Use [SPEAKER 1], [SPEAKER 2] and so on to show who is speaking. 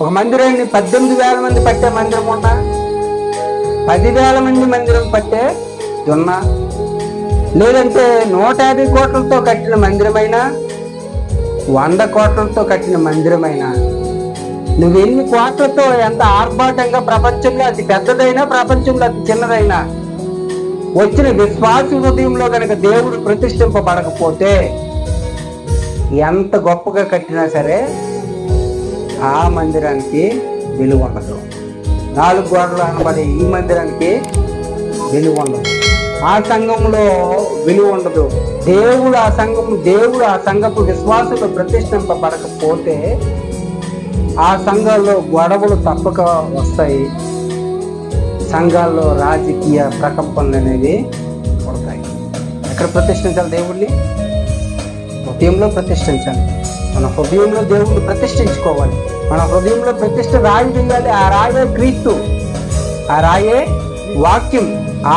[SPEAKER 1] ఒక మందిరాన్ని పద్దెనిమిది వేల మంది పట్టే మందిరం ఉన్నా పదివేల మంది మందిరం పట్టే దున్నా లేదంటే నూట యాభై కోట్లతో కట్టిన మందిరమైనా? వంద కోట్లతో కట్టిన మందిరమైనా? నువ్వు ఎన్ని కోట్లతో ఎంత ఆర్భాటంగా ప్రపంచంలో అతి పెద్దదైనా ప్రపంచంలో అతి చిన్నదైనా వచ్చిన విశ్వాస హృదయంలో కనుక దేవుడు ప్రతిష్ఠింపబడకపోతే ఎంత గొప్పగా కట్టినా సరే ఆ మందిరానికి విలువ ఉండదు. నాలుగు గోడలు అనబడే ఈ మందిరానికి విలువ ఉండదు. ఆ సంఘంలో విలువ ఉండదు. దేవుడు ఆ సంఘం దేవుడు ఆ సంఘపు విశ్వాసులు ప్రతిష్ఠింపబడకపోతే ఆ సంఘాల్లో గొడవలు తప్పక వస్తాయి. సంఘాల్లో రాజకీయ ప్రకంపనలు అనేవి పడతాయి. ఎక్కడ ప్రతిష్ఠించాలి దేవుడిని ఉదయంలో ప్రతిష్ఠించాలి. మన హృదయంలో దేవుణ్ణి ప్రతిష్ఠించుకోవాలి. మన హృదయంలో ప్రతిష్ఠ రాయి వేయాలి ఆ రాయే క్రీస్తు. ఆ రాయే వాక్యం. ఆ